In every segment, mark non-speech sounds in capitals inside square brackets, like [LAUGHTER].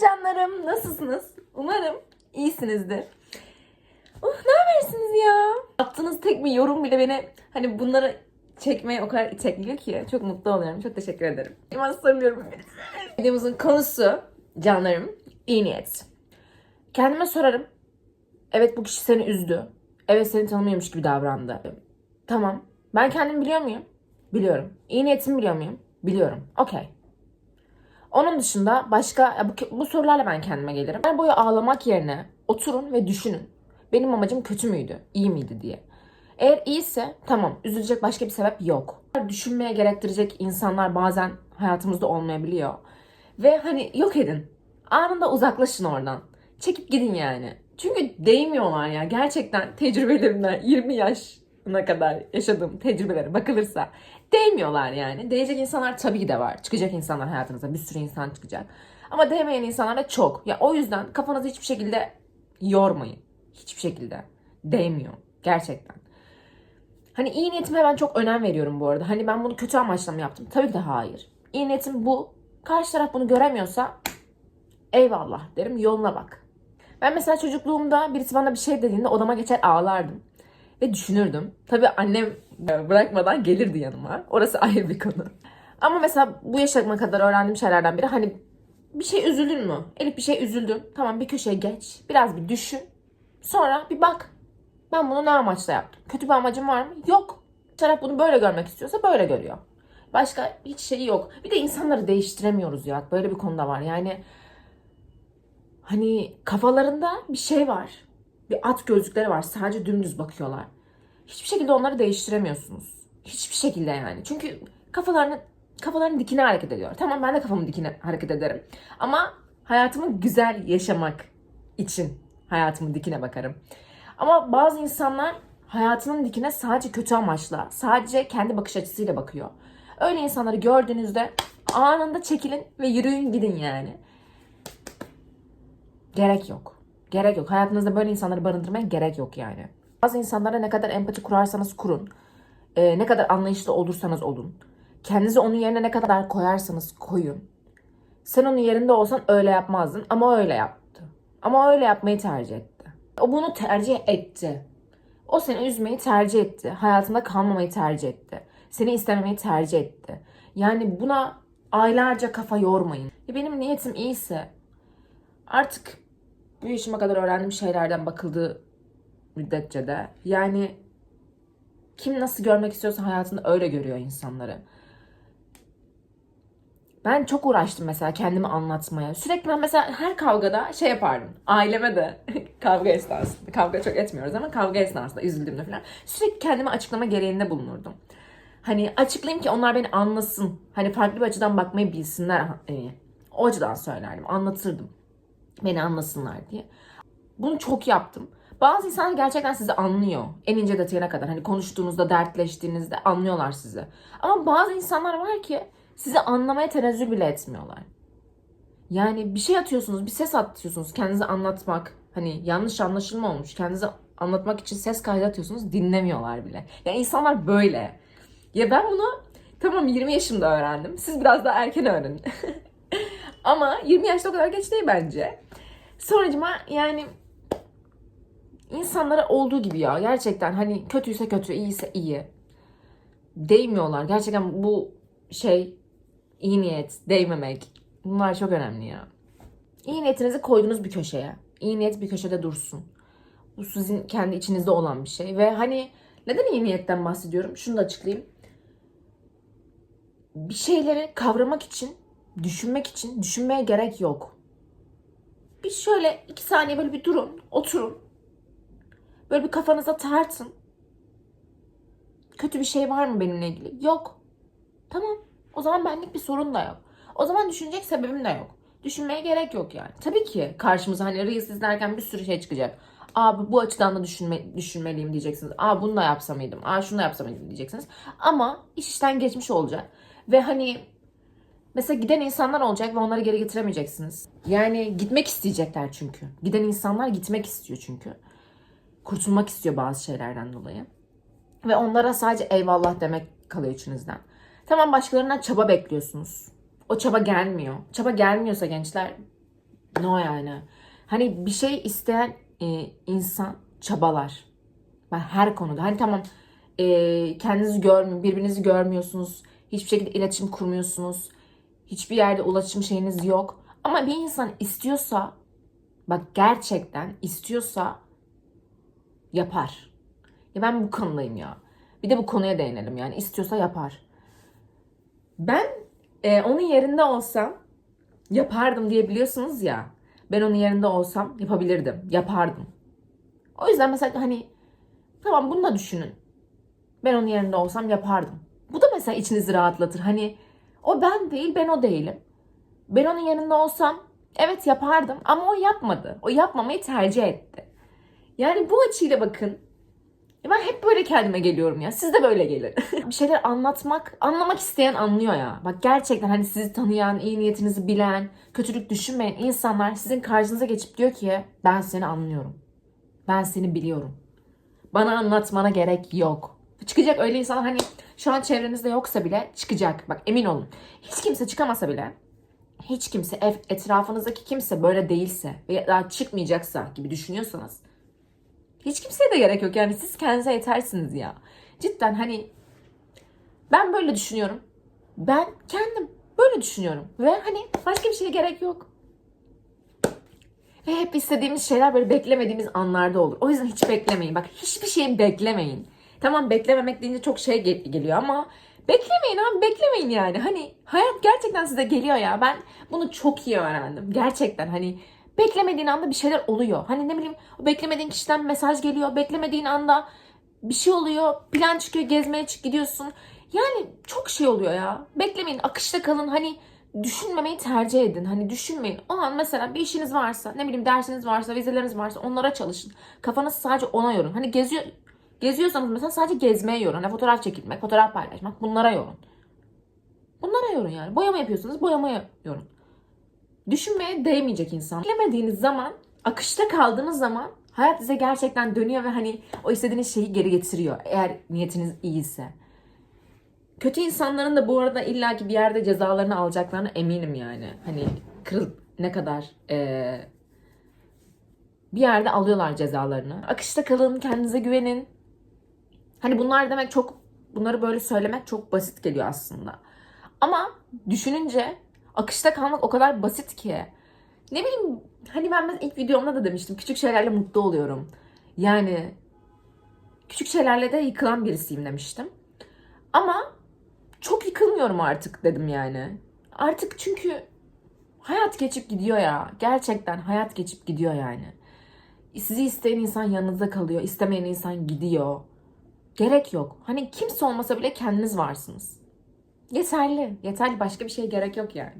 canlarım. Nasılsınız? Umarım iyisinizdir. Oh, ne habersiniz ya? Attığınız tek bir yorum bile beni hani bunları çekmeye o kadar itekliyor ki çok mutlu oluyorum. Çok teşekkür ederim. Hemen soruyorum. Videomuzun konusu canlarım iyi niyet. Kendime sorarım. Evet bu kişi seni üzdü. Evet seni tanımıyormuş gibi davrandı. Tamam. Ben kendimi biliyor muyum? Biliyorum. İyi niyetimi biliyor muyum? Biliyorum. Okey. Onun dışında başka bu, bu sorularla ben kendime gelirim. Ben boyu ağlamak yerine oturun ve düşünün. Benim amacım kötü müydü, iyi miydi diye. Eğer iyiyse tamam üzülecek başka bir sebep yok. Düşünmeye gerektirecek insanlar bazen hayatımızda olmayabiliyor. Ve hani yok edin. Anında uzaklaşın oradan. Çekip gidin yani. Çünkü değmiyorlar ya. Gerçekten tecrübelerimden 20 yaşına kadar yaşadığım tecrübelere bakılırsa değmiyorlar yani. Değecek insanlar tabii ki de var. Çıkacak insanlar hayatınıza. Bir sürü insan çıkacak. Ama değmeyen insanlar da çok. Ya o yüzden kafanızı hiçbir şekilde yormayın. Hiçbir şekilde. Değmiyor. Gerçekten. Hani iyi niyetime ben çok önem veriyorum bu arada. Hani ben bunu kötü amaçla mı yaptım? Tabii ki de hayır. İyi niyetim bu. Karşı taraf bunu göremiyorsa eyvallah derim yoluna bak. Ben mesela çocukluğumda birisi bana bir şey dediğinde odama geçer ağlardım. Ve düşünürdüm. Tabii annem bırakmadan gelirdi yanıma. Orası [LAUGHS] ayrı bir konu. Ama mesela bu yaşıma kadar öğrendiğim şeylerden biri hani bir şey üzüldün mü? Elif bir şey üzüldün. Tamam bir köşeye geç. Biraz bir düşün. Sonra bir bak. Ben bunu ne amaçla yaptım? Kötü bir amacım var mı? Yok. Taraf bunu böyle görmek istiyorsa böyle görüyor. Başka hiç şeyi yok. Bir de insanları değiştiremiyoruz ya. Böyle bir konuda var. Yani hani kafalarında bir şey var. Bir at gözlükleri var. Sadece dümdüz bakıyorlar. Hiçbir şekilde onları değiştiremiyorsunuz. Hiçbir şekilde yani. Çünkü kafalarını kafalarının dikine hareket ediyor. Tamam ben de kafamın dikine hareket ederim. Ama hayatımı güzel yaşamak için hayatımın dikine bakarım. Ama bazı insanlar hayatının dikine sadece kötü amaçla, sadece kendi bakış açısıyla bakıyor. Öyle insanları gördüğünüzde anında çekilin ve yürüyün gidin yani. Gerek yok. Gerek yok. Hayatınızda böyle insanları barındırmaya gerek yok yani. Bazı insanlara ne kadar empati kurarsanız kurun. e, ne kadar anlayışlı olursanız olun. Kendinizi onun yerine ne kadar koyarsanız koyun. Sen onun yerinde olsan öyle yapmazdın ama öyle yaptı. Ama öyle yapmayı tercih etti. O bunu tercih etti. O seni üzmeyi tercih etti. Hayatında kalmamayı tercih etti. Seni istememeyi tercih etti. Yani buna aylarca kafa yormayın. Ya Benim niyetim iyiyse artık bu yaşıma kadar öğrendiğim şeylerden bakıldığı müddetçe de yani kim nasıl görmek istiyorsa hayatında öyle görüyor insanları. Ben çok uğraştım mesela kendimi anlatmaya. Sürekli ben mesela her kavgada şey yapardım. Aileme de [LAUGHS] kavga esnasında. Kavga çok etmiyoruz ama kavga esnasında üzüldüğümde falan. Sürekli kendime açıklama gereğinde bulunurdum. Hani açıklayayım ki onlar beni anlasın. Hani farklı bir açıdan bakmayı bilsinler. Hani o açıdan söylerdim. Anlatırdım. Beni anlasınlar diye. Bunu çok yaptım. Bazı insanlar gerçekten sizi anlıyor. En ince detayına kadar. Hani konuştuğunuzda, dertleştiğinizde anlıyorlar sizi. Ama bazı insanlar var ki sizi anlamaya tenezzül bile etmiyorlar. Yani bir şey atıyorsunuz, bir ses atıyorsunuz. Kendinizi anlatmak, hani yanlış anlaşılma olmuş. Kendinizi anlatmak için ses kaydı atıyorsunuz, dinlemiyorlar bile. Yani insanlar böyle. Ya ben bunu tamam 20 yaşımda öğrendim. Siz biraz daha erken öğrenin. [LAUGHS] Ama 20 yaşta o kadar geç değil bence. Sonucuma yani insanlara olduğu gibi ya gerçekten hani kötüyse kötü, iyiyse iyi. Değmiyorlar. Gerçekten bu şey iyi niyet, değmemek bunlar çok önemli ya. İyi niyetinizi koydunuz bir köşeye. İyi niyet bir köşede dursun. Bu sizin kendi içinizde olan bir şey ve hani neden iyi niyetten bahsediyorum? Şunu da açıklayayım. Bir şeyleri kavramak için, düşünmek için düşünmeye gerek yok. Bir şöyle iki saniye böyle bir durun, oturun. Böyle bir kafanıza tartın. Kötü bir şey var mı benimle ilgili? Yok. Tamam. O zaman benlik bir sorun da yok. O zaman düşünecek sebebim de yok. Düşünmeye gerek yok yani. Tabii ki karşımıza hani Reels izlerken bir sürü şey çıkacak. Aa bu- açıdan da düşünme, düşünmeliyim diyeceksiniz. Aa bunu da yapsam mıydım? Aa şunu da yapsam mıydım diyeceksiniz. Ama iş işten geçmiş olacak. Ve hani mesela giden insanlar olacak ve onları geri getiremeyeceksiniz. Yani gitmek isteyecekler çünkü. Giden insanlar gitmek istiyor çünkü. Kurtulmak istiyor bazı şeylerden dolayı. Ve onlara sadece eyvallah demek kalıyor içinizden. Tamam başkalarından çaba bekliyorsunuz. O çaba gelmiyor. Çaba gelmiyorsa gençler No yani. Hani bir şey isteyen e, insan çabalar. Ben her konuda. Hani tamam e, kendinizi görmüyor, birbirinizi görmüyorsunuz. Hiçbir şekilde iletişim kurmuyorsunuz. Hiçbir yerde ulaşım şeyiniz yok. Ama bir insan istiyorsa bak gerçekten istiyorsa yapar. Ya ben bu konudayım ya. Bir de bu konuya değinelim yani. istiyorsa yapar. Ben e, onun yerinde olsam yapardım diye biliyorsunuz ya. Ben onun yerinde olsam yapabilirdim. Yapardım. O yüzden mesela hani tamam bunu da düşünün. Ben onun yerinde olsam yapardım. Bu da mesela içinizi rahatlatır. Hani o ben değil ben o değilim. Ben onun yanında olsam evet yapardım ama o yapmadı. O yapmamayı tercih etti. Yani bu açıyla bakın. Ya Ben hep böyle kendime geliyorum ya. Siz de böyle gelin. [LAUGHS] bir şeyler anlatmak, anlamak isteyen anlıyor ya. Bak gerçekten hani sizi tanıyan, iyi niyetinizi bilen, kötülük düşünmeyen insanlar sizin karşınıza geçip diyor ki ben seni anlıyorum. Ben seni biliyorum. Bana anlatmana gerek yok. Çıkacak öyle insanlar hani şu an çevrenizde yoksa bile çıkacak. Bak emin olun. Hiç kimse çıkamasa bile hiç kimse etrafınızdaki kimse böyle değilse veya daha çıkmayacaksa gibi düşünüyorsanız hiç kimseye de gerek yok. Yani siz kendinize yetersiniz ya. Cidden hani ben böyle düşünüyorum. Ben kendim böyle düşünüyorum. Ve hani başka bir şeye gerek yok. Ve hep istediğimiz şeyler böyle beklemediğimiz anlarda olur. O yüzden hiç beklemeyin. Bak hiçbir şeyi beklemeyin. Tamam beklememek deyince çok şey gel- geliyor ama beklemeyin abi beklemeyin yani. Hani hayat gerçekten size geliyor ya. Ben bunu çok iyi öğrendim. Gerçekten hani beklemediğin anda bir şeyler oluyor. Hani ne bileyim beklemediğin kişiden mesaj geliyor. Beklemediğin anda bir şey oluyor. Plan çıkıyor gezmeye çık gidiyorsun. Yani çok şey oluyor ya. Beklemeyin akışta kalın. Hani düşünmemeyi tercih edin. Hani düşünmeyin. O an mesela bir işiniz varsa, ne bileyim dersiniz varsa, vizeleriniz varsa onlara çalışın. Kafanızı sadece ona yorun. Hani geziyor geziyorsanız mesela sadece gezmeye yorun. Hani fotoğraf çekilmek, fotoğraf paylaşmak bunlara yorun. Bunlara yorun yani. Boyama yapıyorsanız boyamaya yorun. Düşünmeye değmeyecek insan. Bilemediğiniz zaman, akışta kaldığınız zaman hayat size gerçekten dönüyor ve hani o istediğiniz şeyi geri getiriyor. Eğer niyetiniz iyiyse. Kötü insanların da bu arada illaki bir yerde cezalarını alacaklarına eminim yani. Hani kırıl ne kadar eee, bir yerde alıyorlar cezalarını. Akışta kalın, kendinize güvenin. Hani bunlar demek çok bunları böyle söylemek çok basit geliyor aslında. Ama düşününce akışta kalmak o kadar basit ki. Ne bileyim hani ben ilk videomda da demiştim küçük şeylerle mutlu oluyorum. Yani küçük şeylerle de yıkılan birisiyim demiştim. Ama çok yıkılmıyorum artık dedim yani. Artık çünkü hayat geçip gidiyor ya. Gerçekten hayat geçip gidiyor yani. Sizi isteyen insan yanınızda kalıyor. istemeyen insan gidiyor. Gerek yok. Hani kimse olmasa bile kendiniz varsınız. Yeterli. Yeterli. Başka bir şeye gerek yok yani.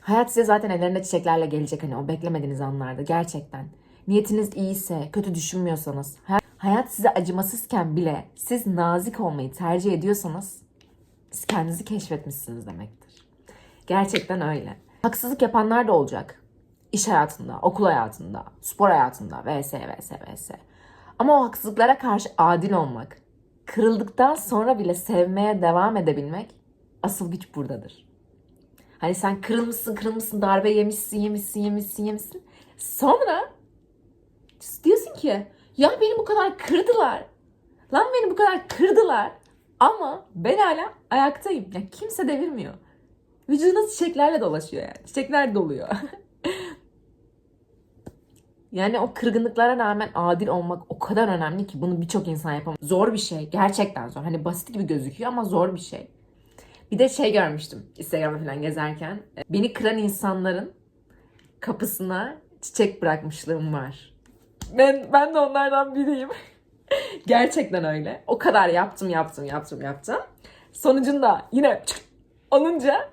Hayat size zaten ellerinde çiçeklerle gelecek hani o beklemediğiniz anlarda. Gerçekten. Niyetiniz iyiyse, kötü düşünmüyorsanız, hay- hayat size acımasızken bile siz nazik olmayı tercih ediyorsanız siz kendinizi keşfetmişsiniz demektir. Gerçekten öyle. Haksızlık yapanlar da olacak. İş hayatında, okul hayatında, spor hayatında vs vs vs. Ama o haksızlıklara karşı adil olmak, kırıldıktan sonra bile sevmeye devam edebilmek asıl güç buradadır. Hani sen kırılmışsın, kırılmışsın, darbe yemişsin, yemişsin, yemişsin, yemişsin. Sonra diyorsun ki ya beni bu kadar kırdılar. Lan beni bu kadar kırdılar. Ama ben hala ayaktayım. Ya kimse devirmiyor. Vücudunuz çiçeklerle dolaşıyor yani. Çiçekler doluyor. [LAUGHS] yani o kırgınlıklara rağmen adil olmak o kadar önemli ki bunu birçok insan yapamaz. Zor bir şey. Gerçekten zor. Hani basit gibi gözüküyor ama zor bir şey. Bir de şey görmüştüm Instagram'da falan gezerken. Beni kıran insanların kapısına çiçek bırakmışlığım var. Ben ben de onlardan biriyim. [LAUGHS] Gerçekten öyle. O kadar yaptım, yaptım, yaptım, yaptım. Sonucunda yine alınca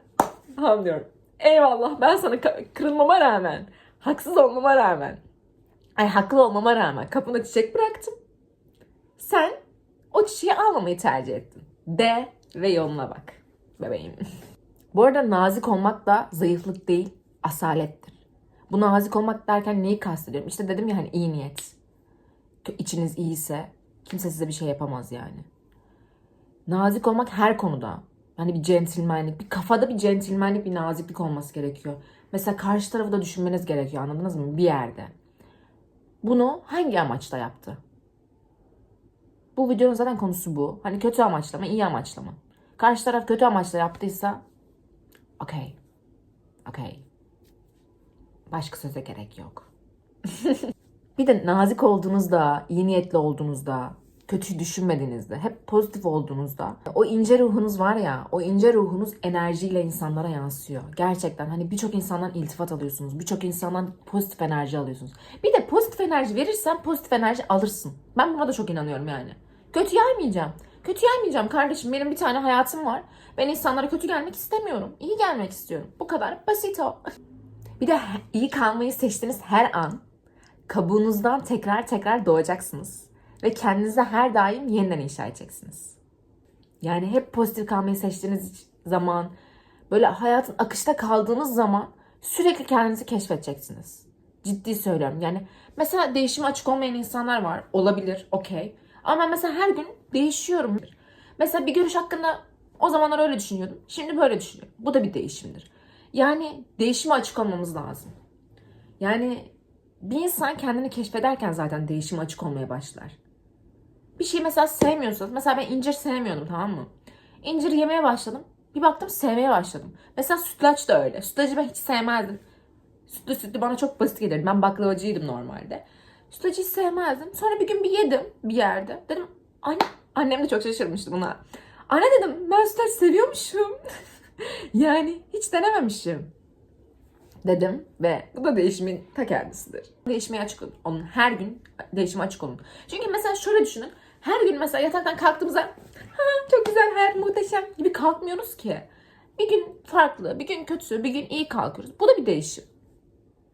anlıyorum. Eyvallah ben sana kırılmama rağmen, haksız olmama rağmen, ay haklı olmama rağmen kapına çiçek bıraktım. Sen o çiçeği almamayı tercih ettin. De ve yoluna bak bebeğim. Bu arada nazik olmak da zayıflık değil, asalettir. Bu nazik olmak derken neyi kastediyorum? İşte dedim ya hani iyi niyet. İçiniz iyiyse kimse size bir şey yapamaz yani. Nazik olmak her konuda. Hani bir centilmenlik, bir kafada bir centilmenlik, bir naziklik olması gerekiyor. Mesela karşı tarafı da düşünmeniz gerekiyor anladınız mı? Bir yerde. Bunu hangi amaçla yaptı? Bu videonun zaten konusu bu. Hani kötü amaçla mı, iyi amaçla mı? Karşı taraf kötü amaçla yaptıysa okey. Okey. Başka söze gerek yok. [LAUGHS] bir de nazik olduğunuzda, iyi niyetli olduğunuzda, kötü düşünmediğinizde, hep pozitif olduğunuzda o ince ruhunuz var ya, o ince ruhunuz enerjiyle insanlara yansıyor. Gerçekten hani birçok insandan iltifat alıyorsunuz. Birçok insandan pozitif enerji alıyorsunuz. Bir de pozitif enerji verirsen pozitif enerji alırsın. Ben buna da çok inanıyorum yani. Kötü yaymayacağım. Kötü yaymayacağım kardeşim. Benim bir tane hayatım var. Ben insanlara kötü gelmek istemiyorum. İyi gelmek istiyorum. Bu kadar basit o. [LAUGHS] Bir de iyi kalmayı seçtiğiniz her an kabuğunuzdan tekrar tekrar doğacaksınız. Ve kendinize her daim yeniden inşa edeceksiniz. Yani hep pozitif kalmayı seçtiğiniz zaman, böyle hayatın akışta kaldığınız zaman sürekli kendinizi keşfedeceksiniz. Ciddi söylüyorum. Yani mesela değişime açık olmayan insanlar var. Olabilir, okey. Ama ben mesela her gün değişiyorum. Mesela bir görüş hakkında o zamanlar öyle düşünüyordum. Şimdi böyle düşünüyorum. Bu da bir değişimdir. Yani değişime açık olmamız lazım. Yani bir insan kendini keşfederken zaten değişime açık olmaya başlar. Bir şey mesela sevmiyorsanız, mesela ben incir sevmiyordum tamam mı? İncir yemeye başladım. Bir baktım sevmeye başladım. Mesela sütlaç da öyle. Sütlacı ben hiç sevmezdim. Sütlü sütlü bana çok basit gelirdi. Ben baklavacıydım normalde. Sütlacı hiç sevmezdim. Sonra bir gün bir yedim bir yerde. Dedim anne, annem de çok şaşırmıştı buna. Anne dedim ben sütlaç seviyormuşum. [LAUGHS] yani hiç denememişim dedim ve bu da değişimin ta kendisidir. Değişmeye açık olun. Onun her gün değişime açık olun. Çünkü mesela şöyle düşünün. Her gün mesela yataktan kalktığımızda çok güzel hayat muhteşem gibi kalkmıyoruz ki. Bir gün farklı, bir gün kötü, bir gün iyi kalkıyoruz. Bu da bir değişim.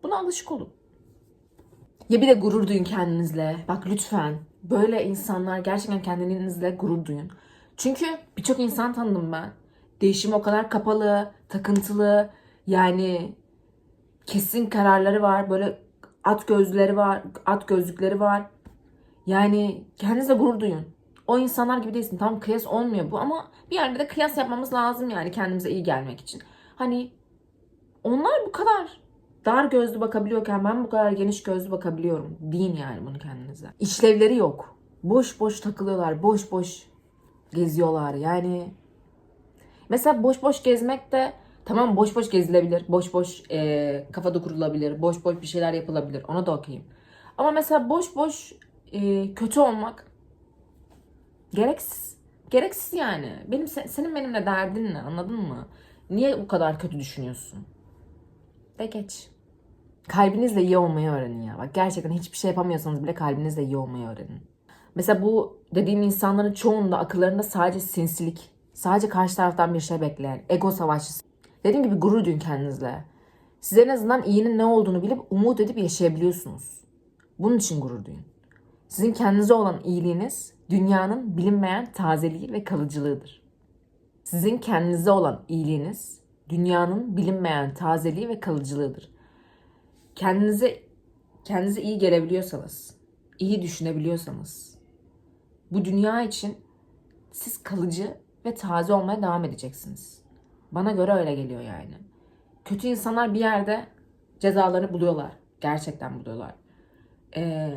Buna alışık olun. Ya bir de gurur duyun kendinizle. Bak lütfen böyle insanlar gerçekten kendinizle gurur duyun. Çünkü birçok insan tanıdım ben. Değişim o kadar kapalı, takıntılı, yani kesin kararları var. Böyle at gözleri var, at gözlükleri var. Yani kendinize gurur duyun. O insanlar gibi değilsin. Tam kıyas olmuyor bu ama bir yerde de kıyas yapmamız lazım yani kendimize iyi gelmek için. Hani onlar bu kadar dar gözlü bakabiliyorken ben bu kadar geniş gözlü bakabiliyorum. Deyin yani bunu kendinize. İşlevleri yok. Boş boş takılıyorlar. Boş boş geziyorlar. Yani mesela boş boş gezmek de tamam boş boş gezilebilir. Boş boş e, kafada kurulabilir. Boş boş bir şeyler yapılabilir. Ona da okuyayım. Ama mesela boş boş e, kötü olmak gereksiz. Gereksiz yani. Benim senin benimle derdin ne? Anladın mı? Niye bu kadar kötü düşünüyorsun? De geç. Kalbinizle iyi olmayı öğrenin ya. Bak gerçekten hiçbir şey yapamıyorsanız bile kalbinizle iyi olmayı öğrenin. Mesela bu dediğim insanların çoğunda akıllarında sadece sinsilik, sadece karşı taraftan bir şey bekleyen, ego savaşçısı. Dediğim gibi gurur duyun kendinizle. Siz en azından iyinin ne olduğunu bilip umut edip yaşayabiliyorsunuz. Bunun için gurur duyun. Sizin kendinize olan iyiliğiniz dünyanın bilinmeyen tazeliği ve kalıcılığıdır. Sizin kendinize olan iyiliğiniz dünyanın bilinmeyen tazeliği ve kalıcılığıdır. Kendinize kendinize iyi gelebiliyorsanız, iyi düşünebiliyorsanız bu dünya için siz kalıcı ve taze olmaya devam edeceksiniz. Bana göre öyle geliyor yani. Kötü insanlar bir yerde cezalarını buluyorlar. Gerçekten buluyorlar. Ee,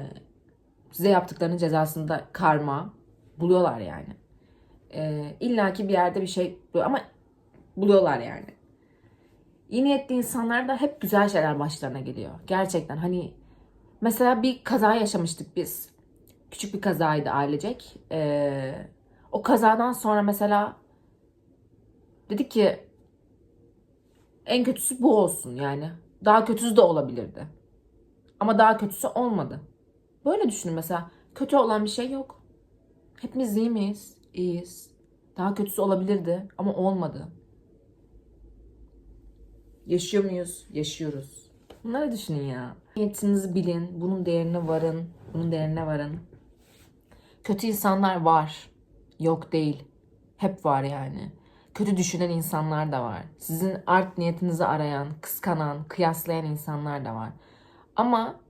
size yaptıklarının cezasında karma buluyorlar yani. Ee, İlla bir yerde bir şey ama buluyorlar yani. İyi niyetli insanlar da hep güzel şeyler başlarına geliyor. Gerçekten hani mesela bir kaza yaşamıştık biz. Küçük bir kazaydı ailecek. Ee, o kazadan sonra mesela dedik ki en kötüsü bu olsun yani. Daha kötüsü de olabilirdi. Ama daha kötüsü olmadı. Böyle düşünün mesela. Kötü olan bir şey yok. Hepimiz iyi miyiz? İyiyiz. Daha kötüsü olabilirdi ama olmadı. Yaşıyor muyuz? Yaşıyoruz. Bunları düşünün ya. Niyetinizi bilin. Bunun değerine varın. Bunun değerine varın. Kötü insanlar var. Yok değil. Hep var yani. Kötü düşünen insanlar da var. Sizin art niyetinizi arayan, kıskanan, kıyaslayan insanlar da var. Ama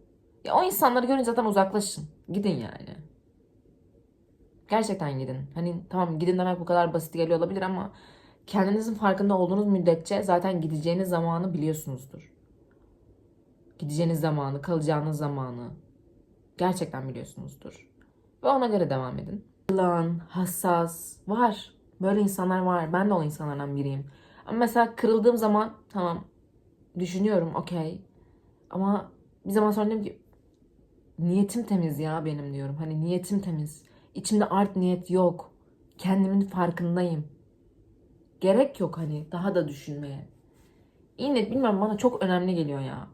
ya o insanları görünce zaten uzaklaşın. Gidin yani. Gerçekten gidin. Hani tamam gidin demek bu kadar basit geliyor olabilir ama kendinizin farkında olduğunuz müddetçe zaten gideceğiniz zamanı biliyorsunuzdur. Gideceğiniz zamanı, kalacağınız zamanı gerçekten biliyorsunuzdur. Ve ona göre devam edin. Yılan, hassas var. Böyle insanlar var. Ben de o insanlardan biriyim. Ama mesela kırıldığım zaman tamam düşünüyorum okey. Ama bir zaman sonra diyorum ki niyetim temiz ya benim diyorum. Hani niyetim temiz. İçimde art niyet yok. Kendimin farkındayım. Gerek yok hani daha da düşünmeye. İyi niyet bilmiyorum bana çok önemli geliyor ya.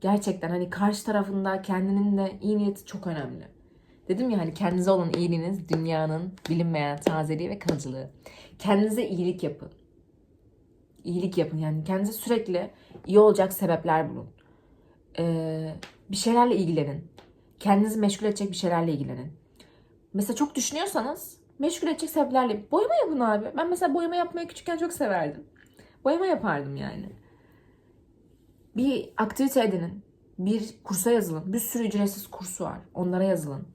Gerçekten hani karşı tarafında kendinin de iyi niyeti çok önemli. Dedim ya hani kendinize olan iyiliğiniz dünyanın bilinmeyen tazeliği ve kalıcılığı. Kendinize iyilik yapın. İyilik yapın yani kendinize sürekli iyi olacak sebepler bulun. Ee, bir şeylerle ilgilenin. Kendinizi meşgul edecek bir şeylerle ilgilenin. Mesela çok düşünüyorsanız meşgul edecek sebeplerle boyama yapın abi. Ben mesela boyama yapmayı küçükken çok severdim. Boyama yapardım yani. Bir aktivite edinin. Bir kursa yazılın. Bir sürü ücretsiz kursu var. Onlara yazılın.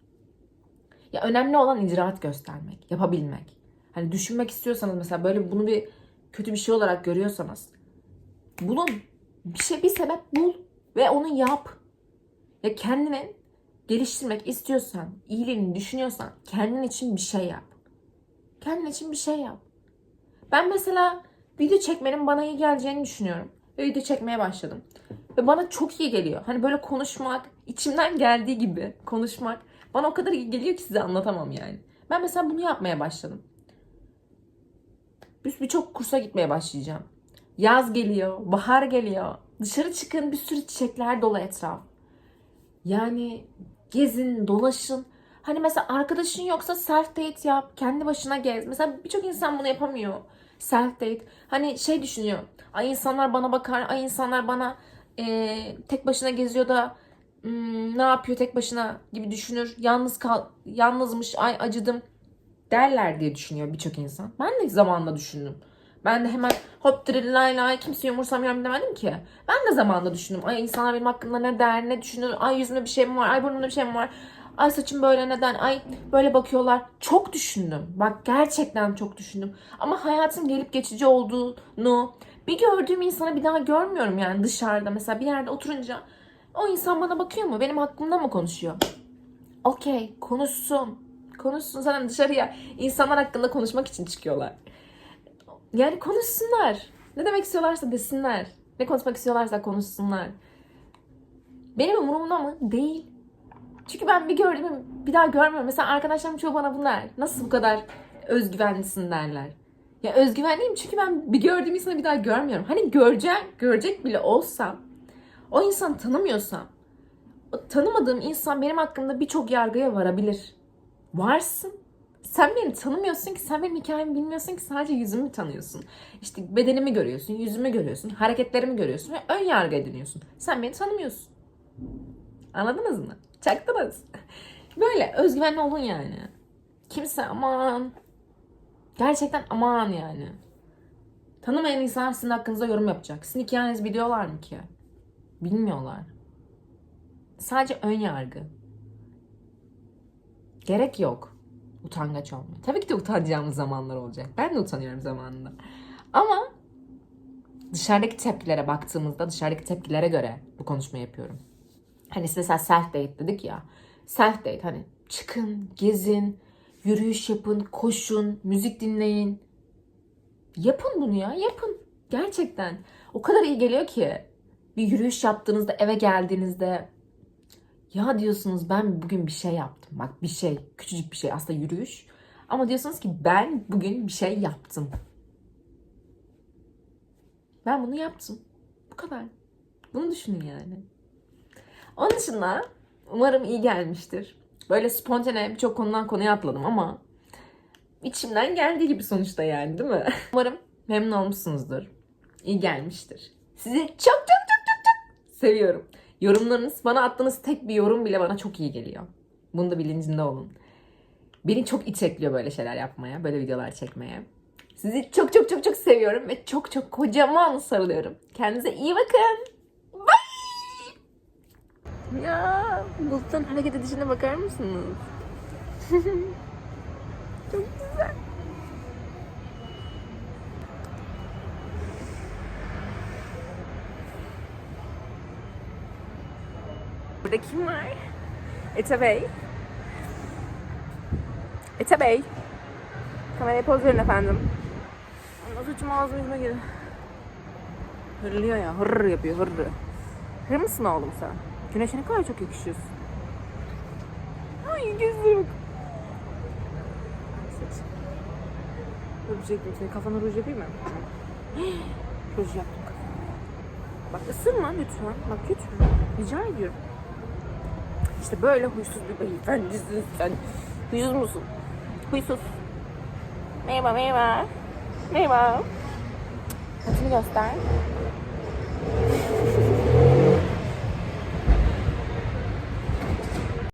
Ya önemli olan icraat göstermek, yapabilmek. Hani düşünmek istiyorsanız mesela böyle bunu bir kötü bir şey olarak görüyorsanız bulun. Bir şey bir sebep bul ve onu yap. Ya kendini geliştirmek istiyorsan, iyiliğini düşünüyorsan kendin için bir şey yap. Kendin için bir şey yap. Ben mesela video çekmenin bana iyi geleceğini düşünüyorum. Ve video çekmeye başladım. Ve bana çok iyi geliyor. Hani böyle konuşmak, içimden geldiği gibi konuşmak bana o kadar iyi geliyor ki size anlatamam yani. Ben mesela bunu yapmaya başladım. Bir- Birçok kursa gitmeye başlayacağım. Yaz geliyor, bahar geliyor. Dışarı çıkın bir sürü çiçekler dolu etraf. Yani gezin, dolaşın. Hani mesela arkadaşın yoksa self date yap. Kendi başına gez. Mesela birçok insan bunu yapamıyor. Self date. Hani şey düşünüyor. Ay insanlar bana bakar. Ay insanlar bana eee, tek başına geziyor da "Hmm, ne yapıyor tek başına gibi düşünür. Yalnız kal, yalnızmış. Ay acıdım derler diye düşünüyor birçok insan. Ben de zamanla düşündüm. Ben de hemen hop lay lay kimseyi umursamıyorum demedim ki. Ben de zamanla düşündüm. Ay insanlar benim hakkında ne der, ne düşünür. Ay yüzümde bir şey mi var? Ay burnumda bir şey mi var? Ay saçım böyle neden? Ay böyle bakıyorlar. Çok düşündüm. Bak gerçekten çok düşündüm. Ama hayatım gelip geçici olduğunu bir gördüğüm insanı bir daha görmüyorum yani dışarıda. Mesela bir yerde oturunca o insan bana bakıyor mu? Benim hakkımda mı konuşuyor? Okey konuşsun. Konuşsun zaten dışarıya insanlar hakkında konuşmak için çıkıyorlar. Yani konuşsunlar. Ne demek istiyorlarsa desinler. Ne konuşmak istiyorlarsa konuşsunlar. Benim umurumda mı? Değil. Çünkü ben bir gördüğümü bir daha görmüyorum. Mesela arkadaşlarım çoğu bana bunu der. Nasıl bu kadar özgüvenlisin derler. Ya özgüvenliyim çünkü ben bir gördüğüm insanı bir daha görmüyorum. Hani göreceğim, görecek bile olsam o insanı tanımıyorsam o tanımadığım insan benim hakkımda birçok yargıya varabilir. Varsın. Sen beni tanımıyorsun ki, sen benim hikayemi bilmiyorsun ki sadece yüzümü tanıyorsun. İşte bedenimi görüyorsun, yüzümü görüyorsun, hareketlerimi görüyorsun ve ön yargı ediniyorsun. Sen beni tanımıyorsun. Anladınız mı? Çaktınız. Böyle özgüvenli olun yani. Kimse aman. Gerçekten aman yani. Tanımayan insan sizin hakkınızda yorum yapacak. Sizin hikayenizi biliyorlar mı ki? Bilmiyorlar. Sadece ön yargı. Gerek yok utangaç olmaya. Tabii ki de utanacağımız zamanlar olacak. Ben de utanıyorum zamanında. Ama dışarıdaki tepkilere baktığımızda dışarıdaki tepkilere göre bu konuşmayı yapıyorum. Hani mesela self date dedik ya. Self date hani çıkın, gezin, yürüyüş yapın, koşun, müzik dinleyin. Yapın bunu ya, yapın. Gerçekten. O kadar iyi geliyor ki. Bir yürüyüş yaptığınızda, eve geldiğinizde ya diyorsunuz ben bugün bir şey yaptım. Bak bir şey, küçücük bir şey aslında yürüyüş. Ama diyorsunuz ki ben bugün bir şey yaptım. Ben bunu yaptım. Bu kadar. Bunu düşünün yani. Onun dışında umarım iyi gelmiştir. Böyle spontane birçok konudan konuya atladım ama içimden geldiği gibi sonuçta yani değil mi? [LAUGHS] Umarım memnun olmuşsunuzdur. İyi gelmiştir. Sizi çok çok çok çok çok seviyorum. Yorumlarınız, bana attığınız tek bir yorum bile bana çok iyi geliyor. Bunu da bilincinde olun. Beni çok içekliyor böyle şeyler yapmaya, böyle videolar çekmeye. Sizi çok çok çok çok seviyorum ve çok çok kocaman sarılıyorum. Kendinize iyi bakın. Ya bulutun hareket edişine bakar mısınız? [LAUGHS] Çok güzel. Burada kim var? Ete Bey. Ete Bey. Kameraya poz verin efendim. Nasıl uçma ağzım yüzüme girdi. Hırlıyor ya. Hırr yapıyor hırr. Hır mısın oğlum sen? Güneşe ne kadar çok yakışıyorsun. Ay. Saç. Ruj yapayım seni. Kafana ruj yapayım mı? [GASPS] ruj yaptım kafana. Bak ısırma lütfen. Bak lütfen. Rica ediyorum. İşte böyle huysuz bir beyefendisin sen. Huysuz musun? Huysuz. Merhaba merhaba. Merhaba. Saçını göster.